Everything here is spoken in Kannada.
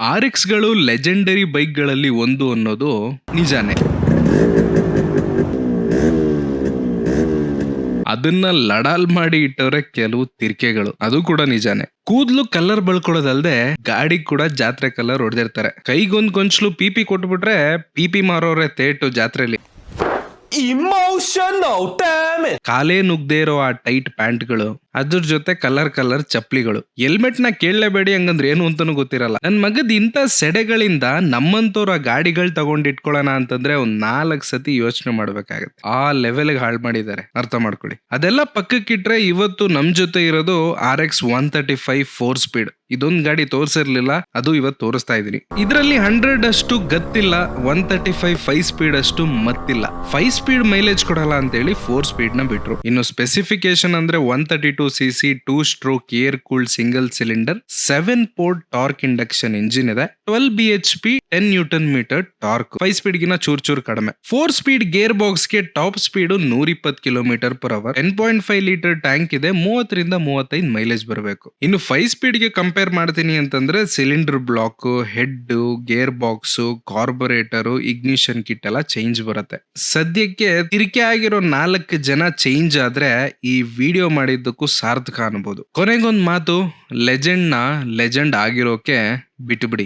ಆರ್ಗಳು ಲೆಜೆಂಡರಿ ಬೈಕ್ಗಳಲ್ಲಿ ಒಂದು ಅನ್ನೋದು ನಿಜಾನೇ. ಅದನ್ನ ಲಡಾಲ್ ಮಾಡಿ ಇಟ್ಟವ್ರೆ ಕೆಲವು ತಿರ್ಕೆಗಳು. ಅದು ಕೂಡ ನಿಜಾನೇ. ಕೂದ್ಲು ಕಲರ್ ಬಳ್ಕೊಳ್ಳೋದಲ್ದೆ ಗಾಡಿ ಕೂಡ ಜಾತ್ರೆ ಕಲರ್ ಹೊಡೆದಿರ್ತಾರೆ. ಕೈಗೊಂದ್ ಗೊಂಚ್ಲು ಪಿಪಿ ಕೊಟ್ಬಿಟ್ರೆ ಪಿಪಿ ಮಾರೋರೆ ತೇಟು ಜಾತ್ರೆಲಿ! ಕಾಲೇ ನುಗ್ದೇ ಇರೋ ಆ ಟೈಟ್ ಪ್ಯಾಂಟ್ಗಳು. ಅದ್ರ ಜೊತೆ ಕಲರ್ ಕಲರ್ ಚಪ್ಪಲಿಗಳು. ಹೆಲ್ಮೆಟ್ನ ಕೇಳಲೇಬೇಡಿ ಹಂಗಂದ್ರೆ ಏನು ಅಂತಾನು ಗೊತ್ತಿರಲ್ಲ. ನನ್ ಮಗದ್ ಇಂಥ ಸೆಡೆಗಳಿಂದ ನಮ್ಮಂತವ್ರ ಗಾಡಿಗಳು ತಗೊಂಡ್ ಇಟ್ಕೊಳ್ಳೋಣ ಅಂತಂದ್ರೆ ಒಂದ್ ನಾಲ್ಕ್ ಸತಿ ಯೋಚನೆ ಮಾಡ್ಬೇಕಾಗತ್ತೆ. ಆ ಲೆವೆಲ್ ಹಾಳು ಮಾಡಿದ್ದಾರೆ ಅರ್ಥ ಮಾಡ್ಕೊಳ್ಳಿ. ಅದೆಲ್ಲ ಪಕ್ಕಕ್ಕಿಟ್ರೆ ಇವತ್ತು ನಮ್ ಜೊತೆ ಇರೋದು R X one thirty five four speed. ಇದೊಂದ್ ಗಾಡಿ ತೋರಿಸಿರ್ಲಿಲ್ಲ, ಅದು ಇವತ್ತು ತೋರಿಸ್ತಾ ಇದೀನಿ. ಇದರಲ್ಲಿ ಹಂಡ್ರೆಡ್ ಅಷ್ಟು ಗತ್ತಿಲ್ಲ, one thirty five five speed ಅಷ್ಟು ಮತ್ತಿಲ್ಲ. ಫೈವ್ ಸ್ಪೀಡ್ ಮೈಲೇಜ್ ಕೊಡಲ್ಲ ಅಂತೇಳಿ ಫೋರ್ ಸ್ಪೀಡ್ನ ಬಿಟ್ರು. ಇನ್ನು ಸ್ಪೆಸಿಫಿಕೇಶನ್ ಅಂದ್ರೆ one thirty two C C two stroke air cooled single cylinder seven port torque induction engine ಇದೆ twelve B H P ten newton metre torque five speed ಗಿನ ಚೂರ್ ಚೂರ್ ಕಡಿಮೆ. ಫೋರ್ ಸ್ಪೀಡ್ ಗೇರ್ ಬಾಕ್ಸ್ಗೆ ಟಾಪ್ ಸ್ಪೀಡ್ ನೂರ ಇಪ್ಪತ್ತು kilometre per hour ten point five litre tank ಇದೆ, ಮೂವತ್ತರಿಂದ ಮೂವತ್ತೈದು ಮೈಲೇಜ್ ಬರಬೇಕು. ಇನ್ನು ಫೈವ್ ಸ್ಪೀಡ್ಗೆ ಕಂಪೇರ್ ಮಾಡ್ತೀನಿ ಅಂತಂದ್ರೆ cylinder block head gear box carburettor ignition kit ಎಲ್ಲ ಚೇಂಜ್ ಬರುತ್ತೆ. ಸದ್ಯಕ್ಕೆ ತಿರುಕೆ ಆಗಿರೋ ನಾಲ್ಕು ಜನ ಚೇಂಜ್ ಆದ್ರೆ ಈ ವಿಡಿಯೋ ಮಾಡಿದ್ದಕ್ಕೂ ಸಾರ್ಥಕ ಅನ್ಬೋದು ಕೊನೆಗೊಂದು ಮಾತು ಲೆಜೆಂಡ್ನ ಲೆಜೆಂಡ್ ಆಗಿರೋಕೆ ಬಿಟ್ಟು ಬಿಡಿ